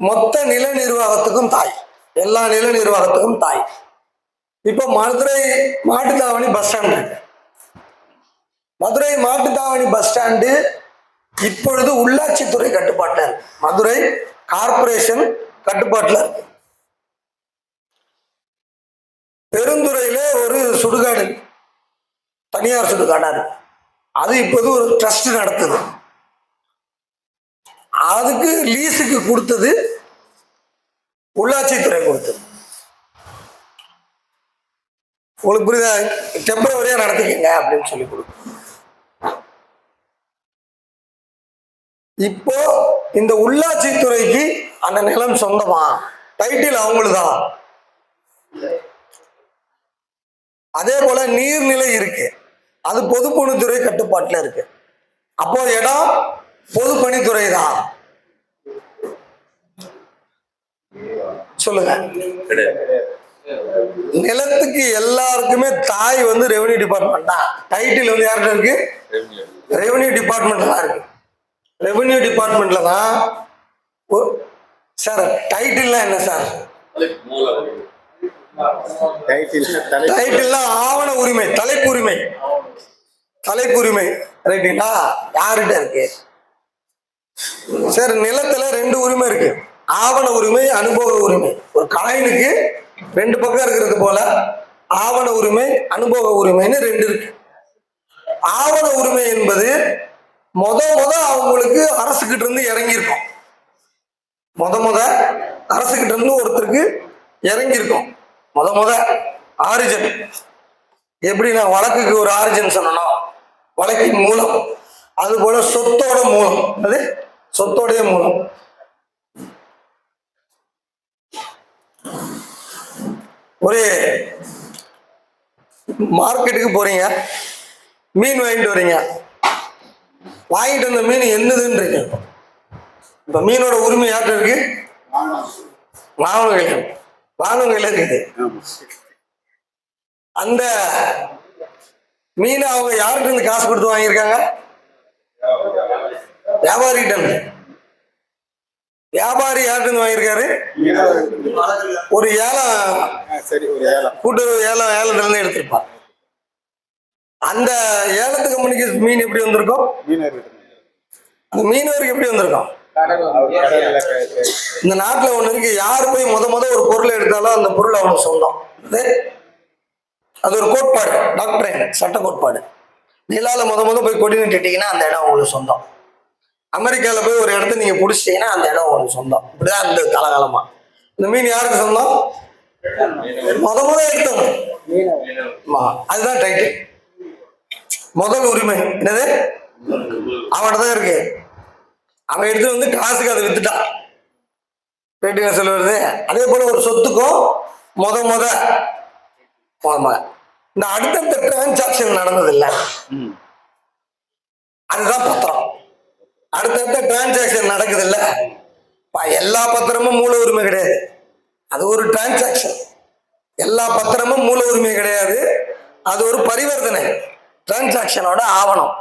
மொத்த நில நிர்வாகத்துக்கும் தாய். எல்லா நில நிர்வாகத்துக்கும் தாய். இப்போ மதுரை மாட்டுத்தாவணி பஸ் ஸ்டாண்ட் இருக்கு. மதுரை மாட்டுத்தாவணி பஸ் ஸ்டாண்டு இப்பொழுது உள்ளாட்சித்துறை கட்டுப்பாட்டில் இருக்கு. மதுரை கார்ப்பரேஷன் கட்டுப்பாட்டில் இருக்கு. பெருந்துறையில ஒரு சுடுகாடு தனியார் சுடுகாடா இருக்கு. அது இப்போது ஒரு ட்ரஸ்ட் நடத்துது. அதுக்கு லீஸுக்கு கொடுத்தது உள்ளாட்சித்துறை கொடுத்தது உங்களுக்கு புரியுதா? டெம்பரவரியா நடத்திக்கங்க அப்படின்னு சொல்லி கொடுக்கும். இப்போ இந்த உள்ளாட்சித்துறைக்கு அந்த நிலம் சொந்தமா? டைட்டில் அவங்களுதான் அதே போல நீர்நிலை இருக்கு. அது பொதுப்பணித்துறை கட்டுப்பாட்டில் இருக்கு. அப்போ இடம் பொதுப்பணித்துறை தான் சொல்லுங்க. நிலத்துக்கு எல்லாருக்குமே தாய் வந்து ரெவன்யூ டிபார்ட்மெண்ட் தான். டைட்டில் வந்து யார்கிட்ட இருக்கு? ரெவன்யூ டிபார்ட்மெண்ட்ல தான் இருக்கு. ரெவன்யூ டிபார்ட்மெண்ட்ல தான் சார் டைட்டில்லாம் என்ன சார்? டைட்டில் ஆவண உரிமை தலைப்புரிமை தலைப்புரிமை ரைட்டுங்களா யார்கிட்ட இருக்கு? சார் நிலத்துல ரெண்டு உரிமை இருக்கு. ஆவண உரிமை அனுபவ உரிமை. ஒரு காயினுக்கு ரெண்டு பக்கம் இருக்கிறது போல ஆவண உரிமை அனுபவ உரிமைன்னு ரெண்டு இருக்கு. ஆவண உரிமை என்பது மொத முத அவங்களுக்கு அரசுகிட்ட இருந்து இறங்கியிருக்கும். மொத முத அரசுகிட்ட இருந்து ஒருத்தருக்கு இறங்கியிருக்கும். மொத முத ஆரிஜன் எப்படி நான் வழக்குக்கு ஒரு ஆரிஜன் சொல்லணும் வழக்கின் மூலம். அது போல சொத்தோட மூலம். அது சொத்தோடைய மூலம். ஒரு மார்க்கெட்டுக்கு போறீங்க. மீன் வாங்கிட்டு வரீங்க. வாங்கிட்டு வந்த மீன் என்னதுன்றீங்க. இப்ப மீனோட உரிமை யார்கிட்ட இருக்கு? மாணவர்கள். மாணவர்கள் இருக்குது அந்த மீனை அவங்க யார்கிட்ட இருந்து காசு கொடுத்து வாங்கியிருக்காங்க? வியாபாரிகிட்ட இருந்து. வியாபாரி இருந்து வாங்கியிருக்காரு? ஒரு ஏலம். சரி ஒரு ஏலம். கூட்டுறவு ஏலம் ஏலத்துல இருந்து எடுத்திருப்பான் அந்த ஏலத்து கம்பெனிக்கு மீன் எப்படி வந்திருக்கும்? அந்த மீனவருக்கு எப்படி வந்திருக்கும்? இந்த நாட்டுல ஒண்ணு இருக்கு. யார் போய் முத முத ஒரு பொருளை எடுத்தாலும் அந்த பொருள் அவனுக்கு சொந்தம். அது ஒரு கோட்பாடு. டாக்டரேட் சட்ட கோட்பாடு. நிலால முத முத போய் கொடி நட்டுட்டீங்கன்னா அந்த இடம் உங்களுக்கு சொந்தம். அமெரிக்கால போய் ஒரு இடத்த நீங்க பிடிச்சிட்டீங்கன்னா அந்த இடம் உங்களுக்கு சொந்தம். இப்படிதான் இந்த காலகாலமா. இந்த மீன் யாருக்கு சொந்தம்? முத முத எடுத்தவங்க. அதுதான் டைட்டில் முதல் உரிமை. என்னது? அவன்கிட்ட தான் இருக்கு. அவன் எடுத்து வந்து காசுக்கு அதை வித்துட்டான் ரைட்டுங்க சொல்லுவது. அதே போல ஒரு சொத்துக்கும் முத முத முத இந்த அடுத்தடுத்த டிரான்சாக்ஷன் நடந்தது இல்ல ம். அதுதான் பத்திரம். அடுத்தடுத்த டிரான்சாக்ஷன் நடக்குது இல்ல எல்லா பத்திரமும் மூல உரிமை கிடையாது. அது ஒரு டிரான்சாக்ஷன் எல்லா பத்திரமும் மூல உரிமை கிடையாது. அது ஒரு பரிவர்த்தனை. டிரான்சாக்ஷனோட ஆவணம்.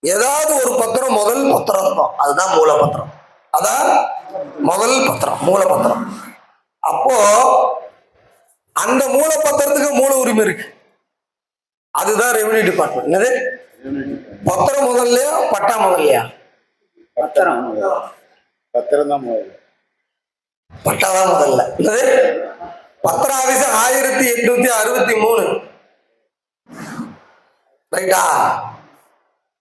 ஏதாவது ஒரு பத்திரம் முதல் பத்திரம் இருக்கும் அதுதான் மூல பத்திரம். அதான் முதல் பத்திரம் மூல பத்திரம். அப்போ அந்த மூல பத்திரத்துக்கு மூல உரிமை இருக்கு. அதுதான் ரெவன்யூ டிபார்ட்மெண்ட் என்னது? பத்திரம் முதல்லையா பட்டா முதல்லையா? பத்திரம் பத்திரம் தான் முதல்ல. பட்டா தான் முதல்ல. என்னது? பத்திர ஆபீஸ் ஆயிரத்தி எட்நூத்தி அறுபத்தி மூணு. ரைட்டா?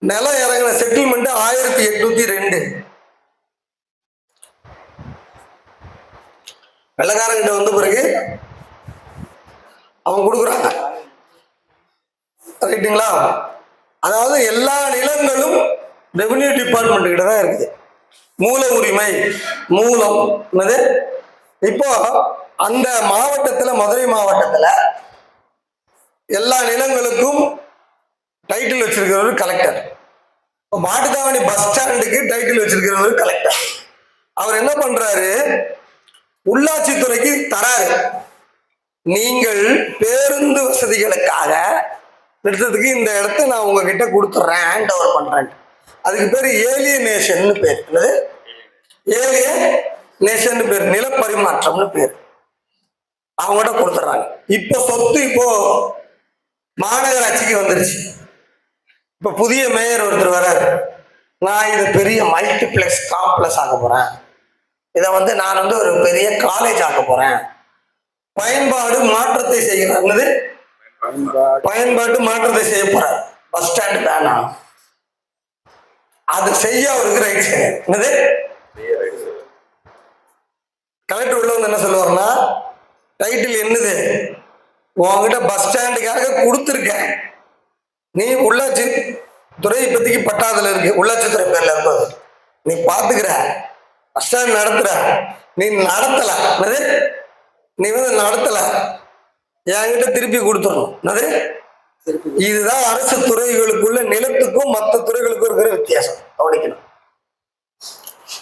நிலம் இறங்கின செட்டில்மெண்ட் ஆயிரத்தி எட்நூத்தி ரெண்டு. வெள்ளக்காரங்கிட்ட வந்த பிறகு அவங்க கொடுக்குறாங்க. ரைட்டுங்களா அதாவது எல்லா நிலங்களும் ரெவன்யூ டிபார்ட்மெண்ட் கிட்ட தான் இருக்குது. மூல உரிமை மூலம் என்னது? இப்போ அந்த மாவட்டத்தில் மதுரை மாவட்டத்தில் எல்லா நிலங்களுக்கும் டைட்டில் வச்சிருக்கிறவர் கலெக்டர் இப்போ மாட்டுத்தாவணி பஸ் ஸ்டாண்டுக்கு டைட்டில் வச்சிருக்கிறவர் கலெக்டர் அவர் என்ன பண்றாரு? உள்ளாட்சித்துறைக்கு தராரு. நீங்கள் பேருந்து வசதிகளுக்காக நிறுத்தத்துக்கு இந்த இடத்த நான் உங்ககிட்ட கொடுத்துட்றேன் ஹேண்ட் ஓவர் பண்றேன் அதுக்கு பேர் ஏலியனேஷன் பேர். என்னது? ஏலிய நேஷன் பேர். நிலப்பரிமாற்றம்னு பேர். அவங்ககிட்ட கொடுத்துட்றாங்க. இப்போ சொத்து இப்போ மாநகராட்சிக்கு வந்துருச்சு. இப்போ புதிய மேயர் ஒருத்தர் வராரு நான் இதை பெரிய மல்டிப்ளெக்ஸ் காம்ப்ளெக்ஸ் ஆக்க போகிறேன் இதை வந்து நான் வந்து ஒரு பெரிய காலேஜ் ஆக்க போகிறேன் பயன்பாடு மாற்றத்தை செய்கிறது பயன்பாடு பயன்பாட்டு மாற்றத்தை செய்ய போறார். பஸ் ஸ்டாண்ட் வேணாம் அது செய்ய அவருக்கு ரைட் என்னது? கலெக்டர் உள்ள வந்து என்ன சொல்லுவாருன்னா டைட்டில் என்னது? உன்கிட்ட பஸ் ஸ்டாண்டுக்காக கொடுத்துருக்கேன். நீ உள்ளாட்சி துறை இப்போதைக்கு பட்டாதுல இருக்கு. உள்ளாட்சித்துறை பேர்ல இருப்பது நீ பாத்துக்கிற. பஸ் ஸ்டாண்ட் நடத்துற. நீ நடத்தல. என்னது? நீ வந்து நடத்தல. என்கிட்ட திருப்பி கொடுத்துடணும். என்னது? இதுதான் அரசு துறைகளுக்குள்ள நிலத்துக்கும் மற்ற துறைகளுக்கும் இருக்கிற வித்தியாசம். கவனிக்கணும்.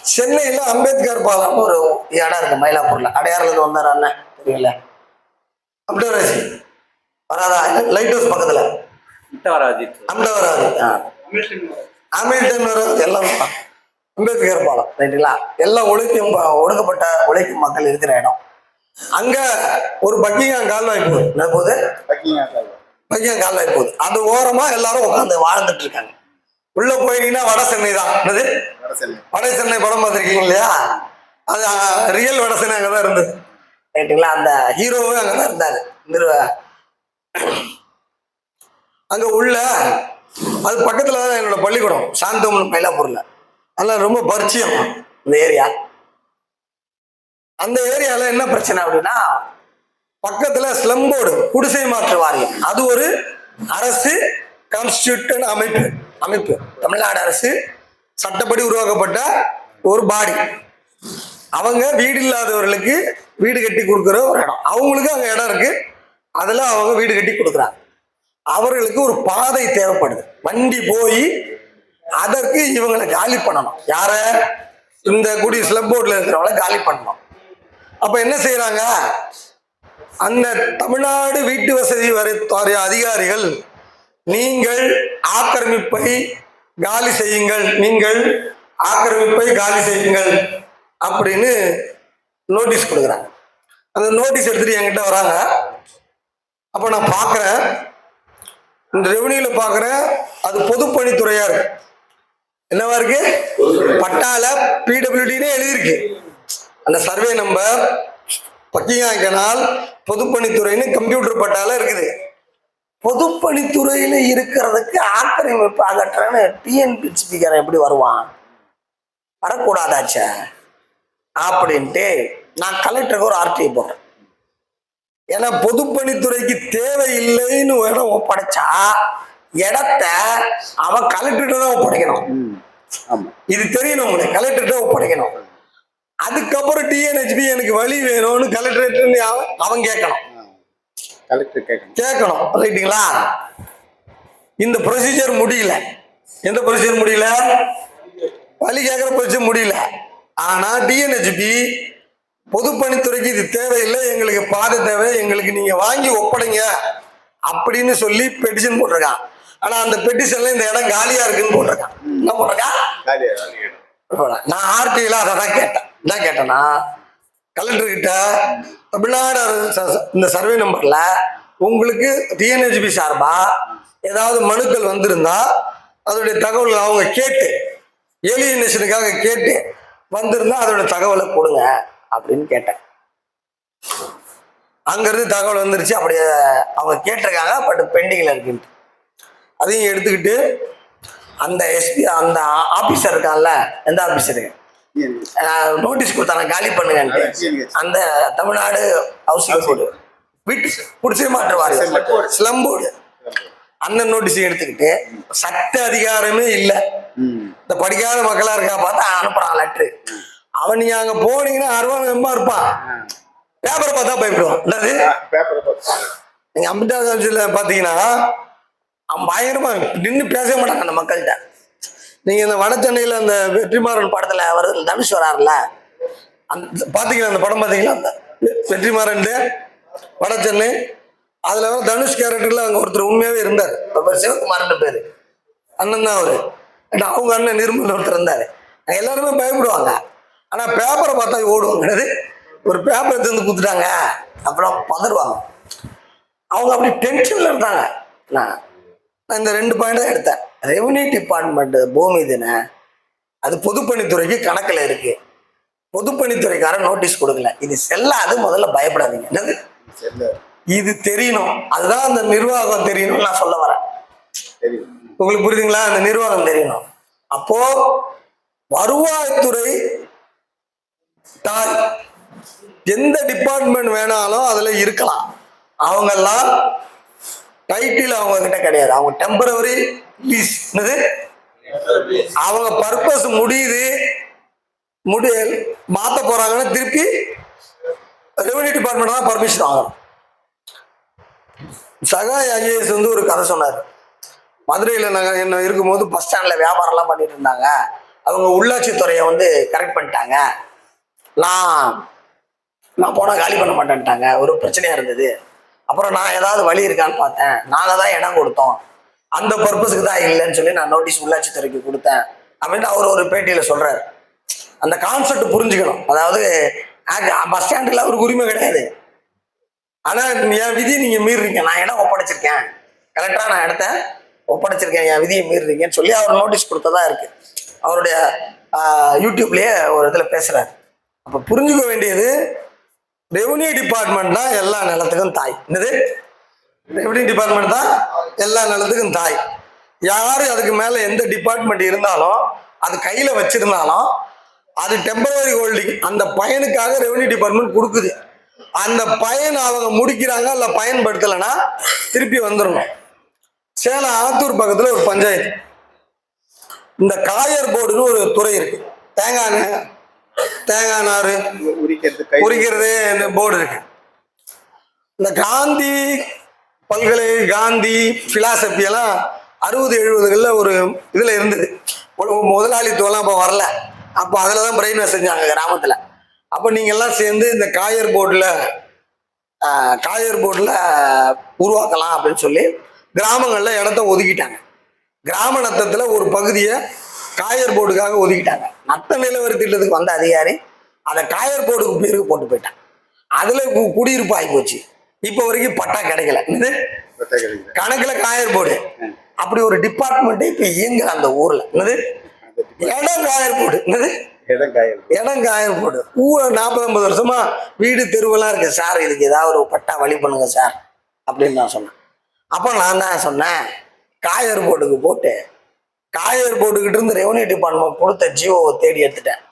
சென்னையில அம்பேத்கர் பாலம் ஒரு இடம் இருக்கு மயிலாப்பூர்ல. அடையாறுல இருந்து வந்தார் அண்ணன். தெரியல. அப்படியே ராசி வராதா? லைட் ஹவுஸ் பக்கத்துல. ஹாமில்டன் வராது எல்லாம். அம்பேத்கர் பாலம் ரைட்டுங்களா? எல்லாம் ஒழுக்கம் ஒடுக்கப்பட்ட உழைக்கும் மக்கள் இருக்கிற இடம். அங்க ஒரு பக்கிங்காம் கால்வாய் போகுது. போகுது? பக்கிங்கா கால்வாய். பக்கிங்காம் கால்வாய் போகுது. அது ஓரமா எல்லாரும் உட்காந்து வாழ்ந்துட்டு இருக்காங்க. உள்ள போயிட்டீங்கன்னா வட சென்னை தான். என்னது? வட சென்னை. படம் பார்த்துருக்கீங்க இல்லையா? அது ரியல் வட சென்னை அங்கே தான் இருந்தது. ரைட்டுங்களா அந்த ஹீரோவும் அங்கே தான் இருந்தார். நிறுவ அங்கே உள்ள அது பக்கத்தில் தான் என்னோட பள்ளிக்கூடம். சாந்தோம் மயிலாப்பூரில். அதெல்லாம் ரொம்ப பரிச்சயம் இந்த ஏரியா அந்த ஏரியாவில் என்ன பிரச்சனை அப்படின்னா பக்கத்தில் ஸ்லம் போர்டு குடிசை மாற்று வாரியம் அது ஒரு அரசு கான்ஸ்டியூட்டன் அமைப்பு. அமைப்பு. தமிழ்நாடு அரசு சட்டப்படி உருவாக்கப்பட்ட ஒரு பாடி அவங்க வீடு இல்லாதவர்களுக்கு வீடு கட்டி கொடுக்குற ஒரு இடம். அவங்களுக்கு அங்கே இடம் இருக்கு. அதில் அவங்க வீடு கட்டி கொடுக்குறாங்க. அவர்களுக்கு ஒரு பாதை தேவைப்படுது. வண்டி போய் அதற்கு இவங்களை காலி பண்ணணும். யார? இந்த குடி ஸ்லப் போர்டில் இருக்கிறவங்கள காலி பண்ணணும். அப்போ என்ன செய்யறாங்க அந்த தமிழ்நாடு வீட்டு வசதி வரை வாரிய அதிகாரிகள் நீங்கள் ஆக்கிரமிப்பை காலி செய்யுங்கள் நீங்கள் ஆக்கிரமிப்பை காலி செய்யுங்கள் அப்படின்னு நோட்டீஸ் கொடுக்குறாங்க. அந்த நோட்டீஸ் எடுத்துட்டு என்கிட்ட வராங்க. அப்போ நான் பார்க்குறேன் இந்த ரெவன்யூல பார்க்குறேன் அது பொதுப்பணித்துறையா இருக்கு. என்னவா இருக்கு? பட்டால பிடபிள்யூடினே எழுதியிருக்கு. அந்த சர்வே நம்பர் பக்கிங்காய் கனால் பொதுப்பணித்துறைன்னு கம்ப்யூட்டர் பட்டால இருக்குது. பொதுப்பணித்துறையில இருக்கிறதுக்கு ஆக்கிரமிப்பு அகற்றன்னு டிஎன்பிசிபிக்காரன் எப்படி வருவான்? வரக்கூடாதாச்சே? அப்படின்ட்டு நான் கலெக்டருக்கு ஒரு ஆர்டிஐ போட்டேன் ஏன்னா பொதுப்பணித்துறைக்கு தேவையில்லைன்னு ஒரு இடம் ஒப்படைச்சா இடத்த அவன் கலெக்டர்கிட்ட தான் ஒப்படைக்கணும். இது தெரியணும் உங்களுக்கு கலெக்டர்கிட்ட ஒப்படைக்கணும். அதுக்கப்புறம் டிஎன்ஹெச்பி எனக்கு வழி வேணும்னு கலெக்டரேட் அவன் கேட்கணும். கலெக்டர் கேட்கணும். கேட்கணும். ரைட்டுங்களா இந்த ப்ரொசீஜர் முடியல. எந்த ப்ரொசீஜர் முடியல? வழி கேட்குற ப்ரொசீஜர் முடியல. ஆனா டிஎன்ஹெச்பி பொதுப்பணித்துறைக்கு இது தேவையில்லை எங்களுக்கு பாதை தேவை எங்களுக்கு நீங்க வாங்கி ஒப்படைங்க அப்படின்னு சொல்லி பெட்டிஷன் போட்டிருக்கான். ஆனா அந்த பெட்டிஷன்ல இந்த இடம் காலியா இருக்குன்னு போட்டிருக்கான். என்ன போட்டிருக்கான்? காலியாக நான் ஆர்டியில் அதை தான் கேட்டேன். என்ன கேட்டேன்னா கலெக்டர் கிட்ட தமிழ்நாடு இந்த சர்வே நம்பர்ல உங்களுக்கு டிஎன்ஹெச்பி சார்பா ஏதாவது மனுக்கள் வந்திருந்தா அதோடைய தகவல் அவங்க கேட்டு ஏலியனேஷனுக்காக கேட்டு வந்திருந்தா அதோட தகவலை கொடுங்க அப்படின்னு கேட்டேன். அங்கிருந்து தகவல் வந்துருச்சு அப்படியே அவங்க கேட்டிருக்காங்க பட் பெண்டிங்கில் இருக்குன்ட்டு. அதையும் எடுத்துக்கிட்டு அந்த எஸ்பி அந்த ஆபீசர் இருக்கான்ல எந்த ஆபீசரு நோட்டீஸ் கொடுத்தாங்க காலி பண்ணுங்கன்ட்டு. அந்த தமிழ்நாடு ஹவுசிங் போர்டு வீட்டு குடிசை மாற்று வாரியம் ஸ்லம் போர்டு அந்த நோட்டீஸை எடுத்துக்கிட்டு சட்ட அதிகாரமே இல்லை. இந்த படிக்காத மக்களா இருக்கா பார்த்தா அனுப்புறான் லெட்ரு அவன் நீங்க அங்க போனீங்கன்னா அருவாங்க எம்மா இருப்பான் பேப்பரை பார்த்தா பயப்படுவான். என்னது? நீங்க அமிர்தா காலேஜில் பார்த்தீங்கன்னா அவன் பயங்கரமா நின்று பேசவே மாட்டாங்க அந்த மக்கள்கிட்ட. நீங்க இந்த வட அந்த வெற்றிமாறன் படத்துல அவர் தனுஷ் வராருல அந்த பாத்தீங்களா அந்த படம் பாத்தீங்களா? அந்த வெ- வெற்றிமாறன் வட சென்னை அதுல வர தனுஷ் கேரக்டர்ல அங்க ஒருத்தர் உண்மையாவே இருந்தார். அவர் சிவகுமார்னு பேரு. அண்ணன் தான் அவரு. ஏன்னா அவங்க அண்ணன் நிர்மல் ஒருத்தர் இருந்தாரு. எல்லாருமே பயப்படுவாங்க. ஆனா பேப்பரை பார்த்தா ஓடுவாங்கிறது ஒரு பேப்பரை வந்து கொடுத்துட்டாங்க. அப்புறம் பதறுவாங்க. அவங்க அப்படி டென்ஷன்ல இருந்தாங்க. நான் நான் இந்த ரெண்டு பாயிண்ட் தான் எடுத்தேன். ரெவன்யூ டிபார்ட்மெண்ட் பூமி தானே அது பொதுப்பணித்துறைக்கு கணக்கில் இருக்கு. பொதுப்பணித்துறைக்காரன் நோட்டீஸ் கொடுக்கல. இது செல்லாது முதல்ல பயப்படாதீங்க. என்னது? இது தெரியணும். அதுதான் அந்த நிர்வாகம் தெரியணும்னு நான் சொல்ல வரேன். உங்களுக்கு புரியுதுங்களா? அந்த நிர்வாகம் தெரியணும். அப்போ வருவாய்த்துறை தாய் எந்த டிபார்ட்மெண்ட் வேணாலும் அதுல இருக்கலாம். அவங்கெல்லாம் டைட்டில் அவங்க கிட்ட கிடையாது. அவங்க டெம்பரவரி பீஸ் என்னது? அவங்க பர்பஸ் முடியுது. முடி மாத்த போறாங்கன்னா திருப்பி ரெவன்யூ டிபார்ட்மெண்ட் தான் பர்மிஷன் வாங்கணும். சகாய் ஐஏஎஸ் வந்து ஒரு கதை சொன்னார். மதுரையில் நாங்கள் என்ன இருக்கும்போது பஸ் ஸ்டாண்டில் வியாபாரம்லாம் பண்ணிட்டு இருந்தாங்க. அவங்க உள்ளாட்சித்துறையை வந்து கரெக்ட் பண்ணிட்டாங்க. நான் நான் போனால் காலி பண்ண மாட்டேன்ட்டாங்க. ஒரு பிரச்சனையாக இருந்தது. அப்புறம் நான் ஏதாவது வழி இருக்கான்னு பார்த்தேன். நாங்கள் தான் இடம் கொடுத்தோம். அந்த பர்பஸ்க்கு தான் இல்லைன்னு சொல்லி நான் நோட்டீஸ் உள்ளாட்சி துறைக்கு கொடுத்தேன் அப்படின்னு அவர் ஒரு பேட்டியில் சொல்கிறார் அந்த கான்செப்ட் புரிஞ்சுக்கணும். அதாவது பஸ் ஸ்டாண்டில் அவருக்கு உரிமை கிடையாது. ஆனால் என் விதியை நீங்கள் மீறுறீங்க. நான் இடம் ஒப்படைச்சிருக்கேன்? கரெக்டாக நான் இடத்த ஒப்படைச்சிருக்கேன். என் விதியை மீறுறீங்கன்னு சொல்லி அவர் நோட்டீஸ் கொடுத்ததா இருக்கு. அவருடைய யூடியூப்லேயே ஒரு இதில் பேசுகிறார் அப்போ புரிஞ்சுக்க வேண்டியது ரெவன்யூ டிபார்ட்மெண்ட் தான் எல்லா நிலத்துக்கும் தாய். என்னது? ரெவன்யூ டிபார்ட்மெண்ட் தான் எல்லா நிலத்துக்கும் தாய். யாரு அதுக்கு மேல எந்த டிபார்ட்மெண்ட் இருந்தாலும் அது கையில வச்சிருந்தாலும் அது டெம்பரவரி ஹோல்டிங் அந்த பயனுக்காக ரெவன்யூ டிபார்ட்மெண்ட் கொடுக்குது. அந்த பயன் அவங்க முடிக்கிறாங்க இல்ல பயன்படுத்தலைன்னா திருப்பி வந்துடணும் சேலம் ஆத்தூர் பக்கத்துல ஒரு பஞ்சாயத்து. இந்த காயர் போர்டுன்னு ஒரு துறை இருக்கு. தேங்காய் தேங்காய் நாறு உரிக்கிறது கை குறிக்கிறது இந்த போர்டு இருக்கு. இந்த காந்தி பல்கலை காந்தி பிலாசபி எல்லாம் அறுபது எழுபதுகளில் ஒரு இதில் இருந்தது. முதலாளித்துவம்லாம் அப்போ வரல. அப்போ அதில் தான் பிரெயின் வாஷ் செஞ்சாங்க கிராமத்தில். அப்போ நீங்கள் எல்லாம் சேர்ந்து இந்த காயர் போர்டில் காயர் போர்டில் உருவாக்கலாம் அப்படின்னு சொல்லி கிராமங்களில் இடத்த ஒதுக்கிட்டாங்க. கிராம நத்தத்தில் ஒரு பகுதியை காயர் போர்டுக்காக ஒதுக்கிட்டாங்க. நத்த நிலவரி திட்டத்துக்கு வந்த அதிகாரி அதை காயர் போர்டுக்கு பேருக்கு போட்டு போயிட்டான். அதில் கு- குடியிருப்பு ஆகி போச்சு. இப்போ வரைக்கும் பட்டா கிடைக்கல. கிடைக்குது கணக்குல காயர் போர்டு அப்படி ஒரு டிபார்ட்மெண்ட் இப்ப இயங்குற அந்த ஊர்ல. என்னது? இடம் காயர் போர்டு என்னது? இடம் காயர் போர்டு ஊரை நாற்பது ஐம்பது வருஷமா வீடு தெருவெல்லாம் இருக்கு. சார் இதுக்கு ஏதாவது ஒரு பட்டா வழி பண்ணுங்க சார் அப்படின்னு நான் சொன்னேன். அப்போ நான் தான் சொன்னேன் காயர் போர்டுக்கு போட்டு. காயர் போர்டுகிட்ட இருந்து ரெவன்யூ டிபார்ட்மெண்ட் கொடுத்த ஜியோவை தேடி எடுத்துட்டேன்.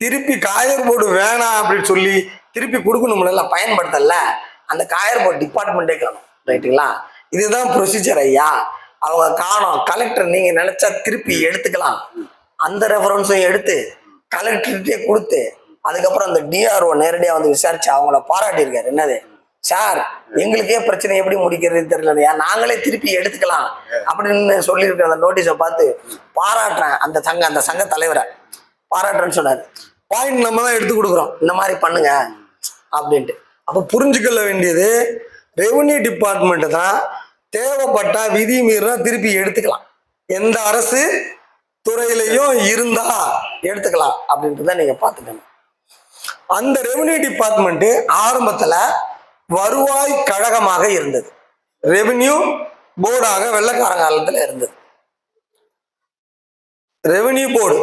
திருப்பி காயர் போர்டு வேணாம் அப்படின்னு சொல்லி திருப்பி கொடுக்கணும்ல பயன்படுத்தல. அந்த காயர் போர்டு டிபார்ட்மெண்ட்டே காணும். ரைட்டுங்களா? இதுதான் ப்ரொசீஜர் ஐயா. அவங்க காணோம். கலெக்டர் நீங்க நினைச்சா திருப்பி எடுத்துக்கலாம். அந்த ரெஃபரன்ஸும் எடுத்து கலெக்டர்கிட்டே கொடுத்து அதுக்கப்புறம் அந்த டிஆர்ஓ நேரடியாக வந்து விசாரிச்சு அவங்கள பாராட்டியிருக்காரு. என்னது? சார் எங்களுக்கே பிரச்சனை எப்படி முடிக்கிறது தெரியலையா நாங்களே திருப்பி எடுத்துக்கலாம். அப்படின்னு சொல்லியிருக்க அந்த நோட்டீஸை பார்த்து பாராட்டுறேன். அந்த சங்க அந்த சங்க தலைவரை பாராட்டுறேன்னு சொன்னார். பாயிண்ட் நம்ம தான் எடுத்து கொடுக்குறோம். இந்த மாதிரி பண்ணுங்க. அப்படின்ட்டு. அப்போ புரிஞ்சுக்கொள்ள வேண்டியது ரெவன்யூ டிபார்ட்மெண்ட்டு தான் தேவைப்பட்டா விதி மீறினா திருப்பி எடுத்துக்கலாம். எந்த அரசு துறையிலையும் இருந்தா எடுத்துக்கலாம் அப்படின்றத நீங்க பார்த்துக்கணும். அந்த ரெவன்யூ டிபார்ட்மெண்ட் ஆரம்பத்துல வருவாய் கழகமாக இருந்தது. ரெவன்யூ போர்டாக வெள்ளக்கார காலத்துல இருந்தது. ரெவன்யூ போர்டு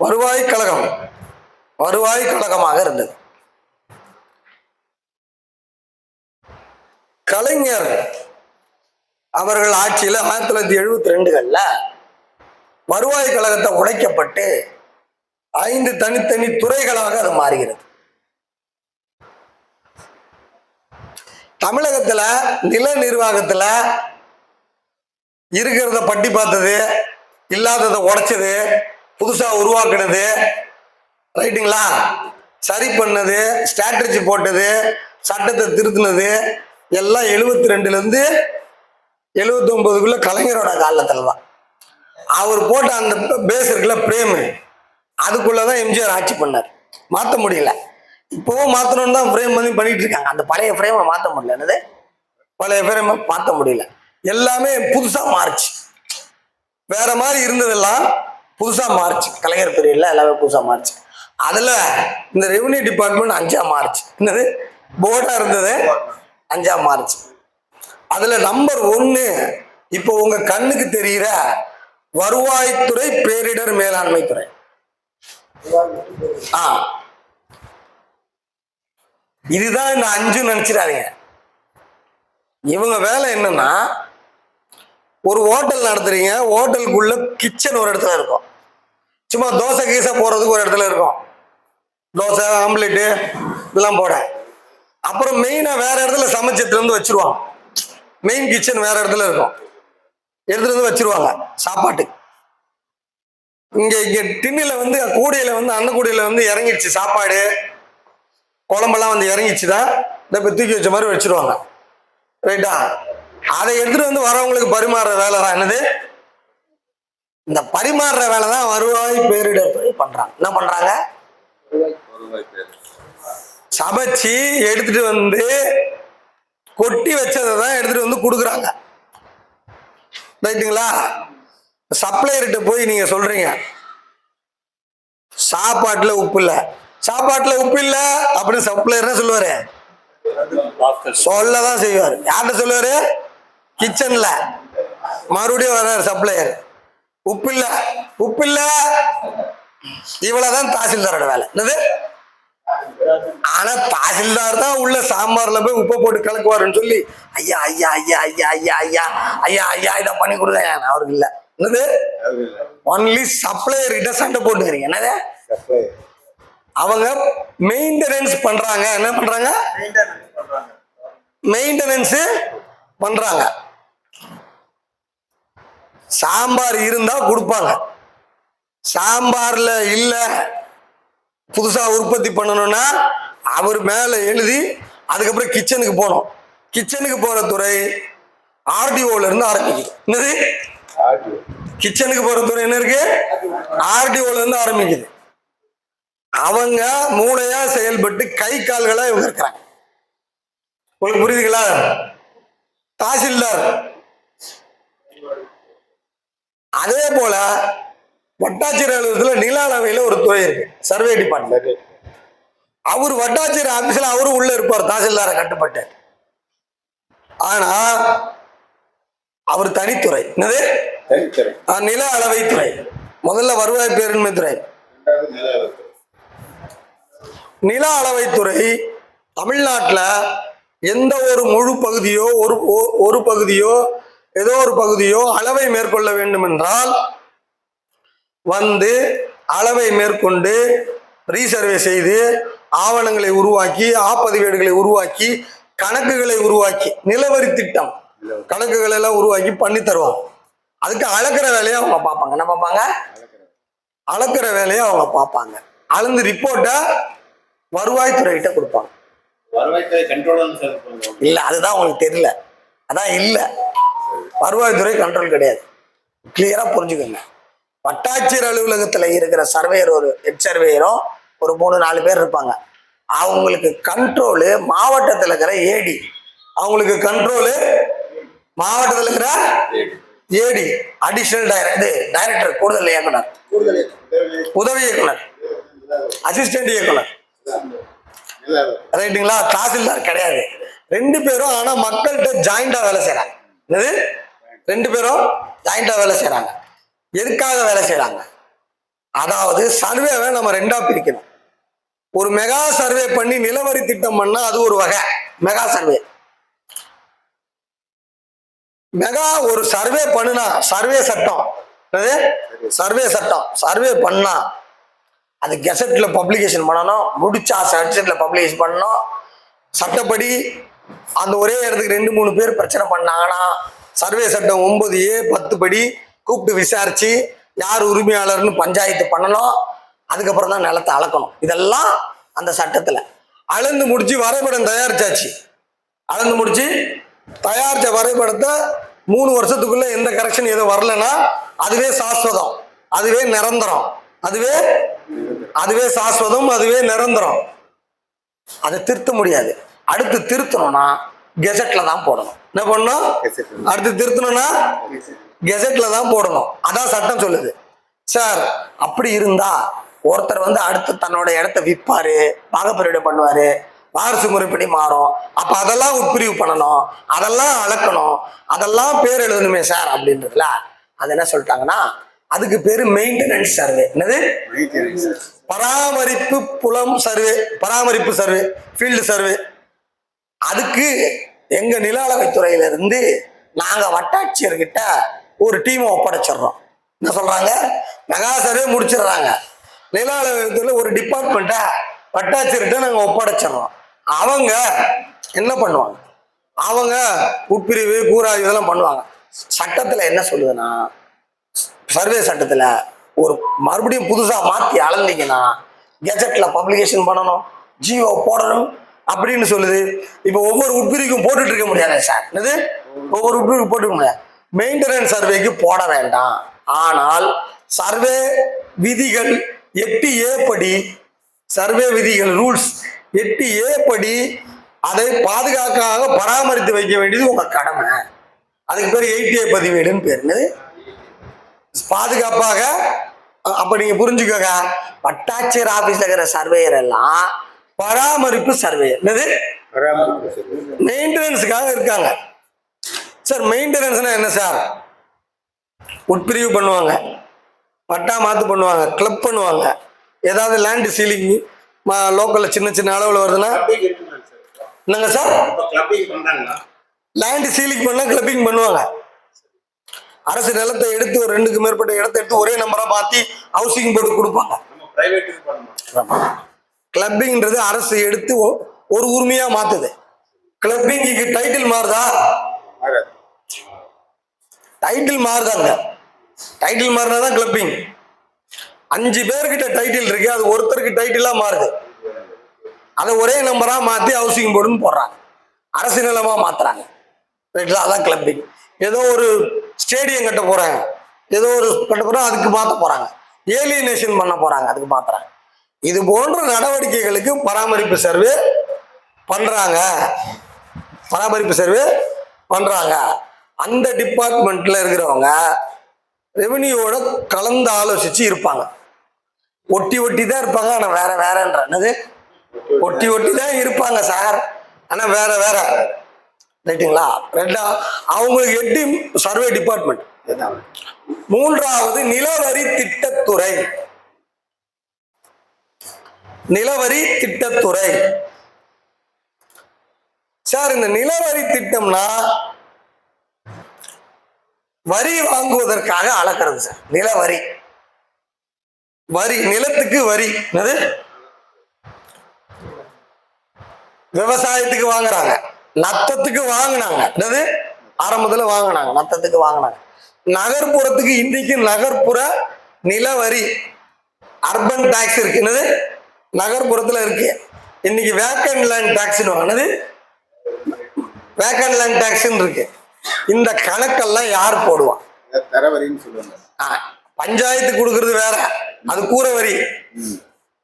வருவாய் கழகம் வருவாய் கழகமாக இருந்தது. கலைஞர் அவர்கள் ஆட்சியில் ஆயிரத்தி தொள்ளாயிரத்தி எழுபத்தி ரெண்டுகளில் வருவாய் கழகத்தை உடைக்கப்பட்டு ஐந்து தனித்தனி துறைகளாக அது மாறுகிறது. தமிழகத்தில் நில நிர்வாகத்தில் இருக்கிறத பட்டி பார்த்தது இல்லாததை உடைச்சது புதுசாக உருவாக்குனது ரைட்டுங்களா? சரி பண்ணது ஸ்ட்ராட்டஜி போட்டது சட்டத்தை திருத்தினது எல்லாம் எழுபத்தி ரெண்டுலேருந்து எழுபத்தி ஒன்பதுக்குள்ள கலைஞரோட காலத்துல தான் அவர் போட்ட அந்த பேஸ் இருக்குல்ல பிரேமு. அதுக்குள்ளதான் எம்ஜிஆர் ஆட்சி பண்ணார். மாற்ற முடியல. இப்போவும் மாத்தணும்னு தான் ஃப்ரேம் பண்ணி பண்ணிட்டு இருக்காங்க. அந்த பழைய ஃப்ரேமை மாற்ற முடியல. என்னது? பழைய ஃப்ரேமை மாற்ற முடியல. எல்லாமே புதுசா மாறுச்சு. வேற மாதிரி இருந்ததெல்லாம் புதுசாக மாறுச்சு. கலைஞர் பீரியடில் எல்லாமே புதுசாக மாறுச்சு. அதில் இந்த ரெவன்யூ டிபார்ட்மெண்ட் அஞ்சா மாறுச்சு. என்னது? போர்டாக இருந்தது. அஞ்சாம் மாறுச்சு. அதில் நம்பர் ஒன்று இப்போ உங்கள் கண்ணுக்கு தெரிகிற வருவாய்த்துறை பேரிடர் மேலாண்மை துறை. ஆ. இதுதான் இந்த அஞ்சு நினைச்சிடாதீங்க. இவங்க வேலை என்னன்னா ஒரு ஹோட்டல் நடத்துறீங்க ஹோட்டலுக்குள்ள கிச்சன் ஒரு இடத்துல இருக்கும். சும்மா தோசை கீசை போடுறதுக்கு ஒரு இடத்துல இருக்கும். தோசை ஆம்லெட்டு இதெல்லாம் போட. அப்புறம் மெயினாக வேற இடத்துல சமைச்சு எடுத்துட்டு வந்து வச்சிருவாங்க. மெயின் கிச்சன் வேற இடத்துல இருக்கும். எடுத்துட்டு வந்து வச்சிருவாங்க சாப்பாட்டுக்கு இங்க இங்க டின்னில வந்து கூடையில வந்து அந்த கூடையில வந்து இறங்கிடுச்சு சாப்பாடு. குழம்பெல்லாம் வந்து இறங்கிச்சுதான் இந்த தூக்கி வச்ச மாதிரி வச்சிருவாங்க. ரைட்டா அதை எடுத்துட்டு வந்து வரவங்களுக்கு பரிமாறுற வேலை தான் என்னது? இந்த பரிமாறுற வேலை தான் வருவாய் பேரிடர் பண்றாங்க. என்ன பண்றாங்க? சமைச்சு எடுத்துட்டு வந்து கொட்டி வச்சதை தான் எடுத்துட்டு வந்து கொடுக்குறாங்க. ரைட்டுங்களா சப்ளையர்கிட்ட போய் நீங்க சொல்றீங்க. சாப்பாட்டுல உப்பு இல்லை. சாப்பாட்டுல உப்பு இல்லை அப்படின்னு சப்ளையர் என்ன சொல்லுவாரு. சொல்லதான் செய்வார். யார்கிட்ட சொல்லுவாரு? கிச்சன்ல. மறுபடியும் வர்றாரு சப்ளையர். உப்பு இல்லை. உப்பு இல்லை. இவ்வளவுதான் தாசில்தாரோட வேலை. என்னது? ஆனா தாசில்தார் தான் உள்ள சாம்பார்ல போய் உப்பை போட்டு கலக்குவாருன்னு சொல்லி ஐயா ஐயா ஐயா ஐயா ஐயா ஐயா ஐயா ஐயா இதை பண்ணி கொடுங்க. அவருக்கு இல்ல. என்னது? ஒன்லி சப்ளையர் கிட்ட சண்டை போட்டுக்கிறீங்க. என்னது? அவங்க மெயின்டெனன்ஸ் பண்றாங்க. என்ன பண்றாங்க? மெயின்டெனன்ஸ் பண்றாங்க. சாம்பார் இருந்தா கொடுப்பாங்க. சாம்பார்ல இல்ல புதுசா உற்பத்தி பண்ணணும்னா அவர் மேல எழுதி அதுக்கப்புறம் கிச்சனுக்கு போனோம் கிச்சனுக்கு போகிற துறை ஆர்டிஓல இருந்து ஆரம்பிக்குது. என்னது? கிச்சனுக்கு போற துறை என்ன இருக்கு? ஆர்டிஓல இருந்து ஆரம்பிக்குது. அவங்க மூளையா செயல்பட்டு கை கால்களா இவங்க இருக்கிறாங்க. உங்களுக்கு புரியுதுங்களா? தாசில்தார். அதே போல வட்டாட்சியர் அலுவலகத்துல நில அளவையில ஒரு துறை இருக்கு. சர்வே டிபார்ட்மெண்ட் அவர் வட்டாட்சியர் ஆபீஸ்ல அவரும் உள்ள இருப்பார். தாசில்தாரை கட்டுப்பட்டு. ஆனா அவர் தனித்துறை. என்னது? நில அளவைத்துறை முதல்ல வருவாய் பேரின்மை துறை. நில அளவு அளவைத்துறை தமிழ்நாட்டில் எந்த ஒரு முழு பகுதியோ ஒரு ஒரு பகுதியோ ஏதோ ஒரு பகுதியோ அளவை மேற்கொள்ள வேண்டும் என்றால் வந்து அளவை மேற்கொண்டு ரீசர்வே செய்து ஆவணங்களை உருவாக்கி ஆப்பதிவேடுகளை உருவாக்கி கணக்குகளை உருவாக்கி நிலவரி திட்டம். கணக்குகளை எல்லாம் உருவாக்கி பண்ணி தருவாங்க அதுக்கு அளக்கிற வேலையை அவங்க பார்ப்பாங்க. என்ன பார்ப்பாங்க? அளக்கிற வேலையை அவங்க பார்ப்பாங்க. அளந்து ரிப்போர்ட்டை வருவாய்த்துறைகிட்ட கொடுப்பாங்க. இல்லை அதுதான் உங்களுக்கு தெரியல. அதான் இல்லை. வருவாய்த்துறை கண்ட்ரோல் கிடையாது. கிளியராக புரிஞ்சுக்கோங்க. வட்டாட்சியர் அலுவலகத்தில் இருக்கிற சர்வேயர் ஒரு ஹெட் சர்வேயரும் ஒரு மூணு நாலு பேர் இருப்பாங்க. அவங்களுக்கு கண்ட்ரோலு மாவட்டத்தில் இருக்கிற ஏடி அவங்களுக்கு கண்ட்ரோலு மாவட்டத்தில் இருக்கிற ஏடி அடிஷனல் டைரக்டர் டைரக்டர் கூடுதல் இயக்குனர். கூடுதல் உதவி இயக்குனர். அசிஸ்டன்ட் இயக்குனர். ரைட்டுங்களா தாசில்தார் கிடையாது. ரெண்டு பேரும் ஆனா மக்கள்கிட்ட ஜாயிண்டா வேலை செய்றாங்க என்னது? ரெண்டு பேரும் ஜாயிண்டா வேலை செய்கிறாங்க எதுக்காக வேலை செய்யறாங்க அதாவது சர்வேவை நம்ம ரெண்டா பிரிக்கணும். ஒரு மெகா சர்வே பண்ணி நிலவரி திட்டம் பண்ணா அது ஒரு வகை. மெகா சர்வே மெகா ஒரு சர்வே பண்ணுனா சர்வே சட்டம். சர்வே சட்டம். சர்வே பண்ணா அது கெசட்ல பப்ளிகேஷன் பண்ணணும் முடிச்சா சர்டிஃபிகேட்ல பப்ளிகேஷன் பண்ணணும். சட்டப்படி அந்த ஒரே இடத்துக்கு ரெண்டு மூணு பேர் பிரச்சனை பண்ணாங்கன்னா சர்வே சட்டம் ஒன்பது ஏ பத்து படி கூப்பிட்டு விசாரிச்சு யார் உரிமையாளர்னு பஞ்சாயத்து பண்ணணும். அதுக்கப்புறம் தான் நிலத்தை அளக்கணும். இதெல்லாம் அந்த சட்டத்துல. அளந்து முடிச்சு வரைபடம் தயாரிச்சாச்சு. அளந்து முடிச்சு தயாரிச்ச வரைபடத்தை மூணு வருஷத்துக்குள்ள எந்த கரெக்ஷன் எதுவும் வரலன்னா அதுவே சாஸ்வதம். அதுவே நிரந்தரம். அதுவே அதுவே சாஸ்வதம் அதுவே நிரந்தரம். அதை திருத்த முடியாது. அடுத்து திருத்தணும்னா கெசட்ல தான் போடணும். என்ன பண்ணணும். அடுத்து திருத்தணும்னா கெசட்ல தான் போடணும். அதான் சட்டம் சொல்லுது. சார் அப்படி இருந்தா ஒருத்தர் வந்து அடுத்து தன்னோட இடத்த விற்பாரு பாகப்பரிவிடை பண்ணுவாரு. வாரிசு முறைப்படி மாறும். அப்ப அதெல்லாம் உட்பிரிவு பண்ணணும். அதெல்லாம் அளக்கணும். அதெல்லாம் பேர் எழுதணுமே சார் அப்படின்றதுல அது என்ன சொல்லிட்டாங்கன்னா அதுக்கு பேரு மெயின்டெனன்ஸ் சர்வே என்னது? பராமரிப்பு புலம் சர்வே பராமரிப்பு சர்வே ஃபீல்டு சர்வே அதுக்கு எங்க நில அளவைத்துறையில இருந்து நாங்க வட்டாட்சியர்கிட்ட ஒரு டீமை ஒப்படைச்சிடுறோம். என்ன சொல்றாங்க? மெகா முடிச்சிடுறாங்க. நில அளவைத்துறையில ஒரு டிபார்ட்மெண்ட்டை வட்டாட்சியர்கிட்ட நாங்கள் ஒப்படைச்சிடுறோம். அவங்க என்ன பண்ணுவாங்க? அவங்க உட்பிரிவு கூறாய்வு இதெல்லாம் பண்ணுவாங்க. சட்டத்தில் என்ன சொல்லுதுன்னா சர்வே சட்டத்தில் ஒரு மறுபடியும் புதுசாக மாற்றி அளந்தீங்கன்னா கெஜெட்டில் பப்ளிகேஷன் பண்ணணும் ஜியோ போடணும் அப்படின்னு சொல்லுது. இப்போ ஒவ்வொரு உட்பிரிவுக்கும் போட்டுட்டு இருக்க முடியாது சார். என்னது? ஒவ்வொரு உட்பிரிவுக்கு போட்டுக்க முடியாது. மெயின்டெனன்ஸ் சர்வேக்கு போட வேண்டாம். ஆனால் சர்வே விதிகள் எட்டு ஏ படி சர்வே விதிகள் ரூல்ஸ் எட்டு ஏ படி அதை பாதுகாக்காக பராமரித்து வைக்க வேண்டியது உங்க கடமை. அதுக்கு பேர் எயிட் ஏ பதிவேடுன்னு பேர். பாதுகாப்பாக அப்ப நீங்க புரிஞ்சுக்கோங்க. வட்டாட்சியர் ஆபீஸ்ல இருக்கிற சர்வேயர் எல்லாம் பராமரிப்பு சர்வேயர் என்னது. மெயின்டெனன்ஸுக்காக இருக்காங்க. சார் மெயின்டெனன்ஸ்னா என்ன சார்? உட்பிரிவு பண்ணுவாங்க. பட்டா மாத்து பண்ணுவாங்க கிளப் பண்ணுவாங்க. ஏதாவது லேண்ட் சீலிங் லோக்கல்ல சின்ன சின்ன அளவில் வருதுன்னா? சார் என்னங்க சார்? லேண்டு லேண்ட் சீலிங் பண்ணா கிளப்பிங் பண்ணுவாங்க. அரசு நிலத்தை எடுத்து ஒரு ரெண்டுக்கு மேற்பட்ட இடத்தை எடுத்து ஒரே நம்பரா மாத்தி ஹவுசிங் போர்டு கொடுப்பாங்க. கிளப்பிங்கிறது அரசு எடுத்து ஒரு உரிமையா மாத்துது. கிளப்பிங்க்கு டைட்டில் மாறுதா? டைட்டில் மாறுதாங்க. டைட்டில் மாறினா தான் கிளப்பிங் அஞ்சு பேர்கிட்ட டைட்டில் இருக்கு அது ஒருத்தருக்கு டைட்டிலா மாறுது. அதை ஒரே நம்பரா மாத்தி ஹவுசிங் போர்டுன்னு போடுறாங்க. அரசு நிலமா மாத்துறாங்க. ரைட்டில் அதான் கிளப்பிங் ஏதோ ஒரு ஸ்டேடியம் கட்ட போறாங்க. ஏதோ ஒரு கட்ட போறாங்க அதுக்கு மாத்த போறாங்க. ஏலியனேஷன் பண்ண போறாங்க அதுக்கு மாத்துறாங்க. இது போன்ற நடவடிக்கைகளுக்கு பராமரிப்பு சர்வே பண்றாங்க. பராமரிப்பு சர்வே பண்றாங்க. அந்த டிபார்ட்மெண்ட்ல இருக்கிறவங்க ரெவென்யூவோட கலந்து ஆலோசிச்சு இருப்பாங்க. ஒட்டி ஒட்டி தான் இருப்பாங்க ஆனால் வேற வேறன்ற. என்னது? ஒட்டி ஒட்டி தான் இருப்பாங்க சார் ஆனால் வேற வேற. ரைட்டுங்களா? ரெண்டா அவங்களுக்கு எட்டு சர்வே டிபார்ட்மெண்ட் மூன்றாவது நிலவரி திட்டத்துறை. நிலவரி திட்டத்துறை. சார் இந்த நிலவரி திட்டம்னா வரி வாங்குவதற்காக அளக்கிறது சார் நிலவரி வரி. நிலத்துக்கு வரி. என்னது? விவசாயத்துக்கு வாங்குறாங்க. நத்தத்துக்கு வாங்கினாங்க. என்னது? ஆரம்பத்துல வாங்கினாங்க. நத்தத்துக்கு வாங்கினாங்க. நகர்ப்புறத்துக்கு இன்றைக்கு நகர்ப்புற நிலவரி அர்பன் டாக்ஸ் இருக்கு. என்னது? நகர்ப்புறத்துல இருக்கு. இன்னைக்கு வேக்கன் லேண்ட் டாக்ஸ்னு வாங்கினது வேக்கன் லேண்ட் டாக்ஸ்ன்னு இருக்கு. இந்த கணக்கெல்லாம் யார் போடுவான்? தரவரின்னு சொல்லுவாங்க. பஞ்சாயத்து கொடுக்கறது வேற அது கூரை வரி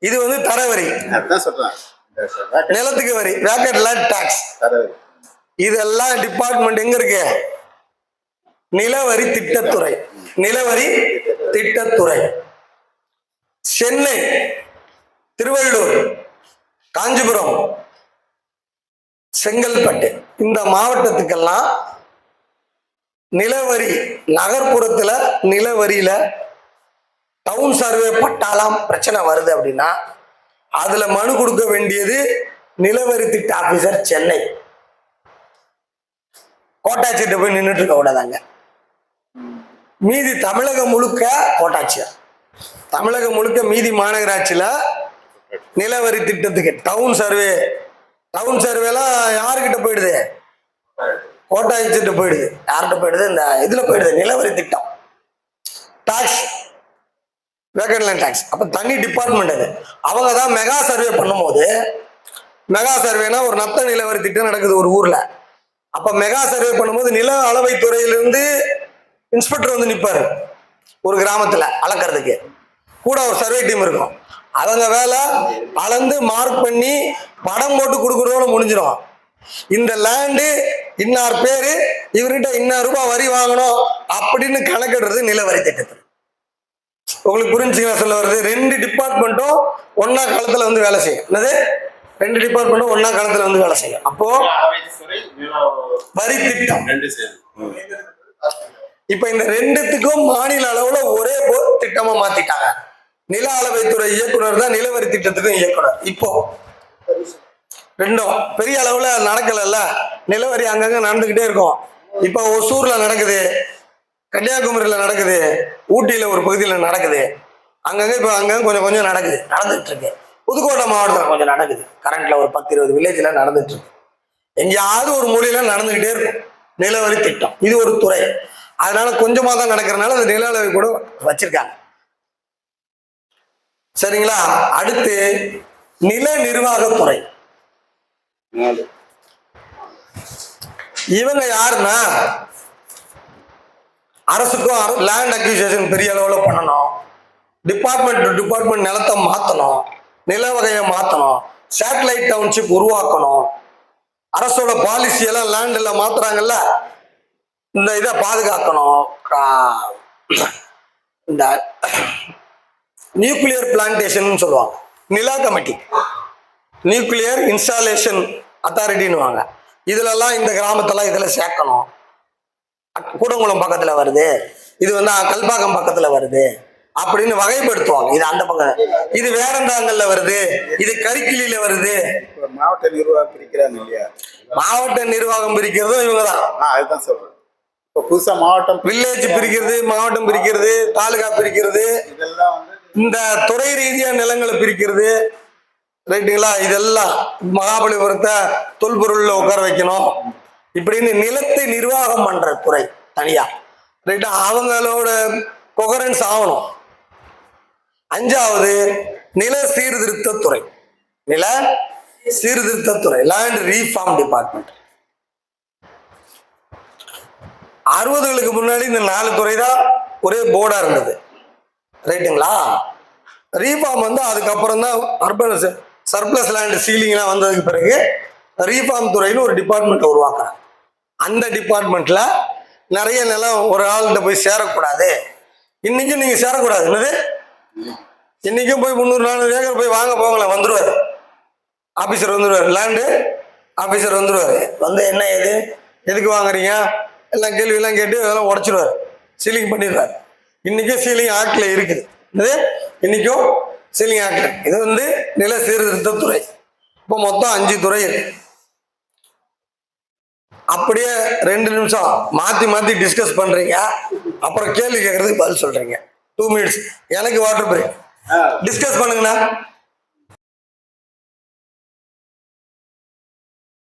இது வந்து தரவரி. நிலத்துக்கு வரி வேக்கண்ட் லேண்ட் டாக்ஸ் இதெல்லாம் டிபார்ட்மெண்ட் எங்க இருக்கு? நிலவரி திட்டத்துறை. நிலவரி திட்டத்துறை. சென்னை திருவள்ளூர் காஞ்சிபுரம் செங்கல்பட்டு. இந்த மாவட்டத்துக்கெல்லாம் நிலவரி நகர்ப்புறத்துல நிலவரியில டவுன் சர்வே பட்டாலாம் பிரச்சனை வருது அப்படின்னா அதுல மனு கொடுக்க வேண்டியது நிலவரி திட்ட ஆபீசர் சென்னை. கோட்டாட்சியர்கிட்ட போய் நின்றுட்டு இருக்க கூடாதாங்க. மீதி தமிழகம் முழுக்க கோட்டாட்சியர். தமிழகம் முழுக்க மீதி மாநகராட்சியில நிலவரி திட்டத்துக்கு டவுன் சர்வே டவுன் சர்வேலாம் யாருக்கிட்ட போயிடுது? கோட்டாட்சியர்கிட்ட போயிடுது யார்கிட்ட போயிடுது? இந்த இதுல போயிடுது நிலவரி திட்டம். டாக்ஸ் வேக்கண்ட் லைன் டாக்ஸ் அப்போ தனி டிபார்ட்மெண்ட் அது. அவங்க தான் மெகா சர்வே பண்ணும்போது மெகா சர்வேனா ஒரு நத்த நிலவரி திட்டம் நடக்குது ஒரு ஊர்ல. அப்ப மெகா சர்வே பண்ணும்போது நில அளவை துறையிலிருந்து இன்ஸ்பெக்டர் வந்து நிப்பாரு. ஒரு கிராமத்துல அளக்கிறதுக்கு. கூட ஒரு சர்வே டீம் இருக்கும். அவங்க வேலை அளந்து மார்க் பண்ணி படம் போட்டு கொடுக்குறதோட முடிஞ்சிடும் இந்த லேண்டு இன்னார் பேரு? இவர்கிட்ட இன்னார் ரூபாய் வரி வாங்கணும் அப்படின்னு கணக்கிடுறது நிலவரி திட்டத்தில். உங்களுக்கு புரிஞ்சுங்களா சொல்ல வருது ரெண்டு டிபார்ட்மெண்ட்டும் ஒண்ணா காலத்துல வந்து வேலை செய்யும். என்னது? ரெண்டு டிபார்ட்மெண்ட்டும் ஒண்ணா காலத்துல வந்து வேலை செய்யும். அப்போ வரி திட்டம். இப்ப இந்த ரெண்டுத்துக்கும் மாநில அளவுல ஒரே திட்டமா மாத்திட்டாங்க. நில அளவைத்துறை இயக்குனர் தான் நிலவரி திட்டத்துக்கும் இயக்குனர். இப்போ ரெண்டும். பெரிய அளவில் நடக்கலல்ல. நிலவரி அங்கங்க நடந்துக்கிட்டே இருக்கும். இப்போ ஒசூரில் நடக்குது. கன்னியாகுமரியில் நடக்குது. ஊட்டியில் ஒரு பகுதியில் நடக்குது. அங்கங்கே இப்போ அங்கங்கே கொஞ்சம் கொஞ்சம் நடக்குது நடந்துகிட்ருக்கு. இருக்கு புதுக்கோட்டை மாவட்டத்தில் கொஞ்சம் நடக்குது. கரண்ட்டில் ஒரு பத்து இருபது வில்லேஜில் நடந்துட்டு இருக்கு எங்கேயாவது ஒரு மொழியில் நடந்துக்கிட்டே இருக்கும். நிலவரி திட்டம். இது ஒரு துறை. அதனால கொஞ்சமாக தான் நடக்கிறனால அந்த நில அளவை கூட வச்சிருக்காங்க. சரிங்களா? அடுத்து நில நிர்வாகத்துறை நாலு. இவங்க யாருன்னா? அரசுக்கும் லேண்ட் அக்யூசியேஷன் பெரிய அளவில் பண்ணணும். டிபார்ட்மெண்ட் டு டிபார்ட்மெண்ட் நிலத்தை மாற்றணும் நில வகையை மாற்றணும் சேட்டலைட் டவுன்ஷிப் உருவாக்கணும். அரசோட பாலிசி எல்லாம் லேண்ட்ல மாத்துறாங்கல்ல? இந்த இதை பாதுகாக்கணும். இந்த நியூக்ளியர் பிளான்டேஷன் சொல்லுவாங்க. நிலா கமிட்டி. நியூக்ளியர் இன்ஸ்டாலேஷன் அத்தாரிட்டின்னுவாங்க இதுலலாம் இந்த கிராமத்தெல்லாம் இதில் சேர்க்கணும். கூடங்குளம் பக்கத்தில் வருது. இது வந்து கல்பாக்கம் பக்கத்தில் வருது. அப்படின்னு வகைப்படுத்துவாங்க. இது அந்த பக்கம். இது வேடந்தாங்கல்ல வருது? இது கரிக்கிலியில வருது. மாவட்ட நிர்வாகம் பிரிக்கிறாங்க இல்லையா? மாவட்ட நிர்வாகம் பிரிக்கிறதும் இவங்க தான் அதுதான் சொல்றேன். இப்போ புதுசா மாவட்டம் வில்லேஜ் பிரிக்கிறது மாவட்டம் பிரிக்கிறது தாலுகா பிரிக்கிறது. இதெல்லாம் இந்த துறை ரீதியா நிலங்களை பிரிக்கிறது. ரைட்டுங்களா இதெல்லாம் மகாபலிபுரத்தை தொல்பொருள்ல உட்கார வைக்கணும். இப்படின்னு நிலத்தை நிர்வாகம் பண்ற துறை தனியா. ரைட்டா? அவங்களோட கொகரன்ஸ் ஆகணும். அஞ்சாவது நில சீர்திருத்தத்துறை நில சீர்திருத்தத்துறை லேண்ட் ரீஃபார்ம் டிபார்ட்மெண்ட் அறுபதுகளுக்கு முன்னாடி இந்த நாலு துறை தான் ஒரே போர்டா இருந்தது. ரைட்டுங்களா? ரீஃபார்ம் வந்து அதுக்கப்புறம் தான் அர்பன் சர்ப்ளஸ் லேண்ட் சீலிங்லாம் வந்ததுக்கு பிறகு ரீஃபார்ம் துறைன்னு ஒரு டிபார்ட்மெண்ட்டை உருவாக்குறாங்க. அந்த டிபார்ட்மெண்ட்டில் நிறைய நிலம் ஒரு ஆள்கிட்ட போய் சேரக்கூடாது. இன்றைக்கும் நீங்கள் சேரக்கூடாது. என்னது? இன்றைக்கும் போய் முந்நூறு நானூறு ஏக்கர் போய் வாங்க போங்களேன் வந்துடுவார் ஆஃபீஸர் வந்துடுவார் லேண்டு ஆஃபீஸர் வந்துடுவார் வந்து என்ன ஏது? எதுக்கு வாங்குறீங்க? எல்லாம் கேள்வி எல்லாம் கேட்டு அதெல்லாம் உடச்சிடுவாரு சீலிங் பண்ணிடுவாரு இன்றைக்கும் சீலிங் ஆக்டில் இருக்குது. என்னது? இன்றைக்கும் சீலிங் ஆக்ட் இது வந்து நில சீர்திருத்த துறை. இப்போ மொத்தம் அஞ்சு துறை இருக்கு. அப்படியே ரெண்டு நிமிஷம் மாத்தி மாத்தி டிஸ்கஸ் பண்றீங்க. அப்புறம் கேள்வி கேட்கறதுக்கு பதில் சொல்றீங்க. டூ மினிட்ஸ் எனக்கு வாட்டர் பிரேக் டிஸ்கஸ் பண்ணுங்கண்ணா.